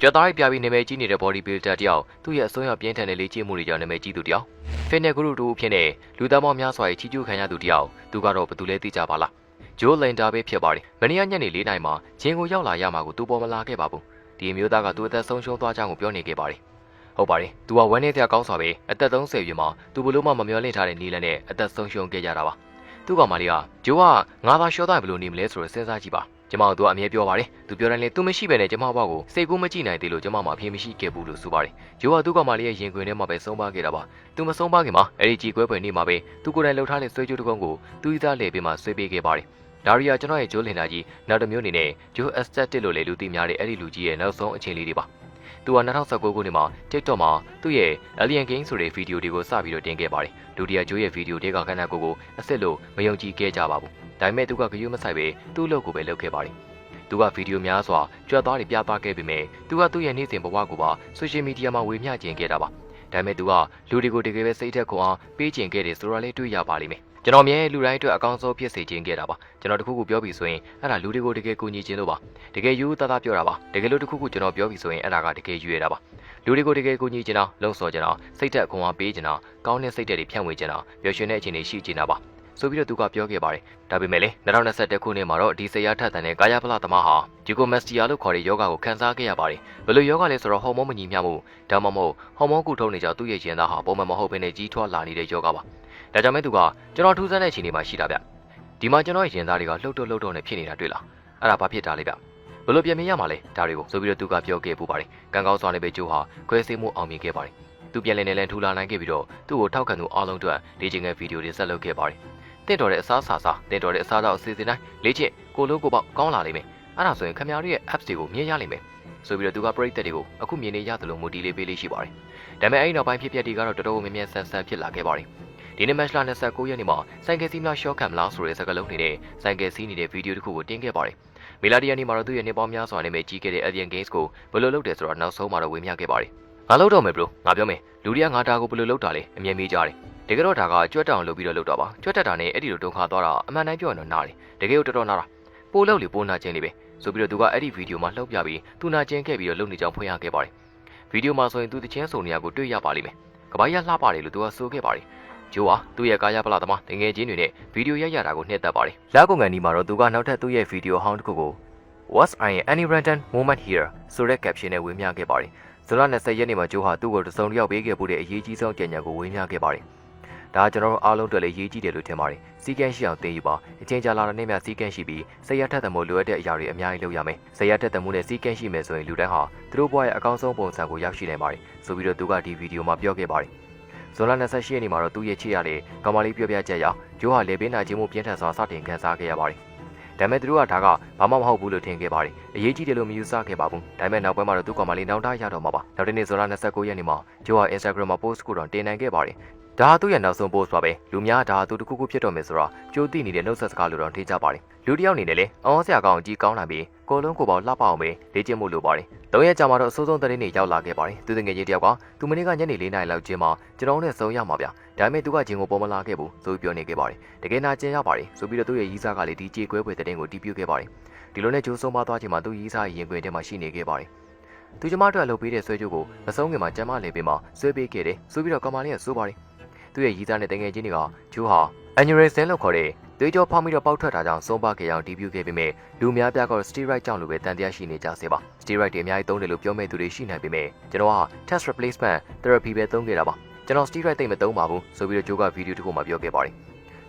ကြွက်သားရိုက်ပြပြီးနာမည်ကြီးနေတဲ့ body builder တယောက်သူ့ရဲ့အစွမ်းရောက်ပြင်းထန်တဲ့လေ့ကျင့်မှုတွေကြောင့်နာမည်ကြီးသူတယောက်ဖင်နယ်ဂရုတူအဖြစ်နဲ့လူသားပေါင်းများစွာရဲ့ချီးကျူးခံရသူတယောက်သူကတော့ဘယ်သူလဲသိကြပါလားဂျိုးလင်တာပဲဖြစ်ပါတယ်မနေ့ကညနေ၄နာရီမှာဂျင်းကိုရောက်လာရမှာကိုသူပေါ်မလာခဲ့ပါဘူးဒီအမျိုးသားကသူအသက်ဆုံးရှုံးသွားကြောင်းကိုပြောနေခဲ့ပါတယ်ဟုတ်ပါတယ်သူကဝမ်းနေတဲ့ကောင်းစွာပဲအသက်30ရွယ်မှာသူဘလို့မှမမျော်လင့်ထားတဲ့နီလန်နဲ့အသက်ဆုံးရှုံးခဲ့ကြတာပါ သူ့ကောင်မလေးကဂျိုးကငါးသားရှော့သားဘယ်လိုနေမလဲဆိုတော့စဉ်းစားကြည့်ပါကျမတို့ကအမြဲပြောပါတယ်သူပြောတိုင်းလေသူမရှိပဲနဲ့ကျမဘောက်ကိုစိတ်ကူးမကြည့်နိုင်သေးလို့ကျမမှအဖေမရှိခဲ့ဘူးလို့ဆိုပါတယ်ဂျိုးကသူ့ကောင်မလေးရဲ့ရင်ခွင်ထဲမှာပဲဆုံးပါခဲ့တာပါသူမဆုံးပါခင်မှာအဲ့ဒီကြီးကွဲဖွယ်နေမှာပဲသူကိုယ်တိုင်လှုပ်ထားတဲ့ဆွေးကြိုးတစ်ကုန်းကိုသူ့ဤသားလေပေးမှာဆွေးပေးခဲ့ပါတယ်ဒါရီယာကျွန်တော်ရဲ့ဂျိုးလင်နာကြီးနောက်တစ်မျိုးအနေနဲ့ဂျိုးအက်စတက်တစ်လို့လေလူသိများတဲ့အဲ့ဒီလူကြီးရဲ့နောက်ဆုံးအခြေအနေလေးပါ သူက2019ခုနှစ်မှာ TikTok မှာသူ့ရဲ့ Alien Game ဆိုတဲ့ဗီဒီယိုတွေကိုစပြီးတော့တင်ခဲ့ပါတယ်လူတရာဂျိုးရဲ့ဗီဒီယိုတွေကခန္ဓာကိုယ်ကိုအစ်စ်လို့မယုံကြည်ခဲ့ကြပါဘူးဒါပေမဲ့သူကဂယုမဆိုင်ပဲသူ့အလုပ်ကိုပဲလုပ်ခဲ့ပါတယ်သူကဗီဒီယိုများစွာကြွက်သားတွေပြသခဲ့ပေမဲ့သူကသူ့ရဲ့နေ့စဉ်ဘဝကိုပါဆိုရှယ်မီဒီယာမှာဝေမျှကျင်ခဲ့တာပါဒါပေမဲ့သူကလူတွေကိုတကယ်ပဲစိတ်ထက်ခွန်အားပေးကျင်ခဲ့တယ်ဆိုတော့လည်းတွေ့ရပါလိမ့်မယ် ကျွန်တော်မြဲလူတိုင်းအတွက်အကောင်းဆုံးဖြစ်စေခြင်းခဲ့တာပါကျွန်တော်တခုခုပြောပြီးဆိုရင်အဲ့ဒါလူတွေကိုတကယ်ကူညီခြင်းလို့ပါတကယ်ယူသားသားပြောတာပါတကယ်လို့တခုခုကျွန်တော်ပြောပြီးဆိုရင်အဲ့ဒါကတကယ်ယူရတာပါလူတွေကိုတကယ်ကူညီခြင်းတာလုံဆော်ခြင်းတာစိတ်သက်ခွန်အားပေးခြင်းတာကောင်းတဲ့စိတ်သက်တွေဖြန့်ဝေခြင်းတာပျော်ရွှင်တဲ့အခြေအနေရှိခြင်းတာပါဆိုပြီးတော့သူကပြောခဲ့ပါတယ်ဒါပေမဲ့လေ2021ခုနှစ်မှာတော့ဒီဆရာထက်တန်တဲ့ကာယပလသမားဟာဂျီကိုမက်စတီယာလို့ခေါ်တဲ့ယောဂကိုခန်းစားခဲ့ရပါတယ်ဘယ်လိုယောဂလဲဆိုတော့ဟော်မုန်းမညီမျှမှုဒါမှမဟုတ်ဟော်မုန်းကုထုံးနေကြသူ့ရဲ့ရင်သားဟာပုံမှန်မဟုတ်ဘဲနဲ့ကြီးထွားလာနေတဲ့ယောဂပါ ဒါကြောင့်မဲသူကကျွန်တော်ထူးဆန်းတဲ့အခြေအနေမှာရှိတာဗျဒီမှာကျွန်တော်ရဲ့ရင်သားတွေကလှုပ်တော့လှုပ်တော့နဲ့ဖြစ်နေတာတွေ့လားအဲ့ဒါဘာဖြစ်တာလဲဗျဘယ်လိုပြင်မြင်ရမှာလဲဒါတွေကိုဆိုပြီးတော့သူကပြောခဲ့ပူပါတယ်ကံကောင်းစွာနဲ့ပဲဂျိုးဟာခွဲစိမှုအောင်မြင်ခဲ့ပါတယ်သူပြန်လည်နေလည်ထူလာနိုင်ခဲ့ပြီးတော့သူ့ကိုထောက်ခံသူအားလုံးအတွက်လေ့ကျင့်ခန်းဗီဒီယိုတွေဆက်လုပ်ခဲ့ပါတယ်တင့်တော်တဲ့အစားအစာစားတင့်တော်တဲ့အစားတော့အစီအစဉ်တိုင်းလေ့ကျင့်ကိုလုံးကိုပေါက်ကောင်းလာလိမ့်မယ်အဲ့ဒါဆိုရင်ခင်ဗျားတို့ရဲ့ apps တွေကိုမြင်ရလိမ့်မယ်ဆိုပြီးတော့သူကပရိသတ်တွေကိုအခုမြင်နေရသလိုမိုတီလေးပေးလေးရှိပါတယ်ဒါပေမဲ့အဲ့ဒီနောက်ပိုင်းဖြစ်ပျက်တွေကတော့တော်တော်များများဆန်ဆန်ဖြစ်လာခဲ့ပါတယ် ဒီနေ့မတ်လ29ရက်နေ့မှာဆိုင်ကယ်စီးများရှော့ခံမလားဆိုတဲ့စကားလုံးနေတဲ့ဆိုင်ကယ်စီးနေတဲ့ဗီဒီယိုတစ်ခုကိုတင်ခဲ့ပါတယ်မီလာဒီယာနီမှာတော့သူ့ရဲ့နေပေါင်းများစွာနဲ့ပဲကြီးခဲ့တဲ့ Alien Games ကိုဘယ်လိုလုပ်တယ်ဆိုတော့နောက်ဆုံးမှာတော့ဝေမျှခဲ့ပါတယ်ငါလုပ်တော့မယ်ဘလို့ငါပြောမယ်လူတွေကငါတာကိုဘယ်လိုလုပ်တာလဲအမြင်မေးကြတယ်တကယ်တော့ဒါကကြွက်တောင်လုပ်ပြီးတော့လုပ်တော့ပါကြွက်တက်တာနဲ့အဲ့ဒီလိုဒုက္ခသွားတာအမှန်တိုင်းပြောရင်တော့နားတယ်တကယ်ကိုတော်တော်နာတာပိုလို့လေပိုနာခြင်းလေးပဲဆိုပြီးတော့သူကအဲ့ဒီဗီဒီယိုမှာလှုပ်ပြပြီးသူနာကျင်ခဲ့ပြီးတော့လုပ်နေကြောင်းဖွင့်ရခဲ့ပါတယ်ဗီဒီယိုမှာဆိုရင်သူတချင်းစုံနေရကိုတွေ့ရပါလိမ့်မယ်ကဘာကြီးကလှပါတယ်လို့သူကဆိုခဲ့ပါတယ် ဂျိုးဟာသူ့ရဲ့ကာယပလသမားတငယ်ချင်းတွေနဲ့ဗီဒီယိုရိုက်ရတာကိုနှစ်သက်ပါတယ်လာကုန်ကန်ဒီမှာတော့သူကနောက်ထပ်သူ့ရဲ့ဗီဒီယိုဟောင်းတစ်ခုကို What's I any random moment here ဆိုတဲ့ caption နဲ့ဝေမျှခဲ့ပါတယ်ဇွန်လ20ရက်နေ့မှာဂျိုးဟာသူ့ကိုတစုံတစ်ယောက်ပေးခဲ့ဖို့တဲ့အရေးကြီးဆုံးကြံ့ညာကိုဝေမျှခဲ့ပါတယ်ဒါကျွန်တော်တို့အားလုံးအတွက်လည်းရေးကြည့်တယ်လို့ထင်ပါတယ်စီကန်းရှိအောင်သင်ယူပါအချင်းကြလာတဲ့နေ့မြစီကန်းရှိပြီးဆရာထက်သမို့လိုအပ်တဲ့အရာတွေအများကြီးလုပ်ရမယ်ဆရာထက်သမို့နဲ့စီကန်းရှိမယ်ဆိုရင်လူတိုင်းဟာသူတို့ဘဝရဲ့အကောင်းဆုံးပုံစံကိုရောက်ရှိနိုင်ပါတယ်ဆိုပြီးတော့သူကဒီဗီဒီယိုမှာပြောခဲ့ပါတယ် ဇွန်လ28ရက်နေ့မှာတော့သူ့ရဲ့ချစ်ရတဲ့ကောင်မလေးပြောပြချက်အရဂျိုးဟာလေပင်နာခြင်းမှုပြင်းထန်စွာစတင်ခံစားခဲ့ရပါတယ်ဒါပေမဲ့သူတို့ကဒါကဘာမှမဟုတ်ဘူးလို့ထင်ခဲ့ပါတယ်အရေးကြီးတယ်လို့မယူဆခဲ့ပါဘူးဒါပေမဲ့နောက်ပိုင်းမှာတော့သူ့ကောင်မလေးနောက်တားရတော့မှာပါနောက်တနေ့ဇွန်လ29ရက်နေ့မှာဂျိုးဟာ Instagram မှာ post ကိုတော့တင်နိုင်ခဲ့ပါတယ်ဒါဟာသူ့ရဲ့နောက်ဆုံး post ပါပဲလူများဒါဟာသူတစ်ခုခုဖြစ်တော့မယ်ဆိုတော့ကြိုးသိနေတဲ့နှုတ်ဆက်စကားလိုတော့ထင်ကြပါတယ်လူတစ်ယောက်အနေနဲ့လည်းအော်ဆရာကောင်ကြီးကောင်းလာပြီးကိုလုံးကိုပေါလှပအောင်ပဲလေ့ကျင့်မှုလိုပါတယ် သုံးရက်ကြာမှတော့အစိုးဆုံးသတင်းတွေရောက်လာခဲ့ပါတယ်သူတငယ်ချင်းတယောက်ကသူမနေ့ကညနေ၄နာရီလောက်ကျင်းမှာကျွန်တော်နဲ့ဆုံရမှာဗျဒါပေမဲ့သူကဂျင်ကိုပေါ်မလာခဲ့ဘူးဆိုပြီးပြောနေခဲ့ပါတယ်တကယ်နာကျင်ရပါတယ်ဆိုပြီးတော့သူ့ရဲ့ရီးစားကလည်းဒီကြေကွဲပွဲသတင်းကိုတီးပြခဲ့ပါတယ်ဒီလိုနဲ့ဂျိုးဆုံးမသွားချိန်မှာသူရီးစားရင်ခွင်ထဲမှာရှိနေခဲ့ပါတယ်သူကျမတို့အလုပ်ပေးတဲ့ဆွဲကြိုးကိုမဆုံးခင်မှာကျမလေးပေးမှာဆွဲပေးခဲ့တယ်ဆိုပြီးတော့ကမာလေးကဆိုပါတယ်သူ့ရဲ့ရီးစားနဲ့တငယ်ချင်းတွေကဂျိုးဟာအန်ယူရီဆန်လို့ခေါ်တဲ့ သွေးကြောဖောက်ပြီးတော့ပေါက်ထွက်တာကြောင့်ဆုံးပါခဲ့အောင်ဒီပြူခဲ့ပေမဲ့လူများပြားကတော့ steroid ကြောင့်လိုပဲတန်တရားရှိနေကြစေပါ steroid တွေအများကြီးသုံးတယ်လို့ပြောမဲ့သူတွေရှိနိုင်ပေမဲ့ကျွန်တော်က test replacement therapy ပဲသုံးခဲ့တာပါကျွန်တော် steroid သိမ့်မသုံးပါဘူးဆိုပြီးတော့ဂျိုးကဗီဒီယိုတစ်ခုမှပြောခဲ့ပါတယ်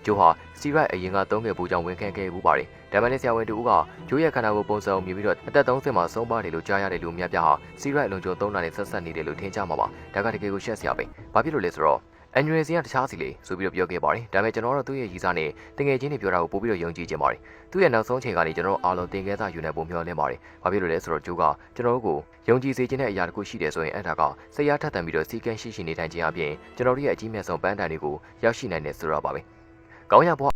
ဂျိုးဟာ steroid အရင်ကသုံးခဲ့ဖို့ကြောင့်ဝန်ခံခဲ့ဘူးပါတယ်ဒါမှလည်းဆရာဝန်တူကဂျိုးရဲ့ခန္ဓာကိုယ်ပုံစံကိုမြင်ပြီးတော့အသက်30မှာဆုံးပါတယ်လို့ကြားရတယ်လို့များပြားဟာ steroid အလုံးစုံသုံးတာနဲ့ဆက်ဆက်နေတယ်လို့ထင်ကြမှာပါဒါကတကယ်ကိုရှက်စရာပဲဘာဖြစ်လို့လဲဆိုတော့ အန်ယူရီစီကတခြားစီလေဆိုပြီးတော့ပြောခဲ့ပါတယ်ဒါပေမဲ့ကျွန်တော်တို့သူ့ရဲ့ရည်စားနဲ့တကယ်ချင်းတွေပြောတာကိုပို့ပြီးတော့ယုံကြည်ခြင်းပါတယ်သူ့ရဲ့နောက်ဆုံးချိန်ကနေကျွန်တော်တို့အားလုံးတင်ခဲသားယူနေပုံမျှော်လင့်ပါတယ်ဘာဖြစ်လို့လဲဆိုတော့ဂျိုးကကျွန်တော်တို့ကိုယုံကြည်စေခြင်းတဲ့အရာတစ်ခုရှိတယ်ဆိုရင်အဲ့ဒါကစိတ်ရထက်သန်ပြီးတော့စီကန်းရှိရှိနေထိုင်ခြင်းအပြင်ကျွန်တော်တို့ရဲ့အကြီးမြတ်ဆုံးပန်းတိုင်တွေကိုရောက်ရှိနိုင်တယ်ဆိုတော့ပါပဲကောင်းရဘွား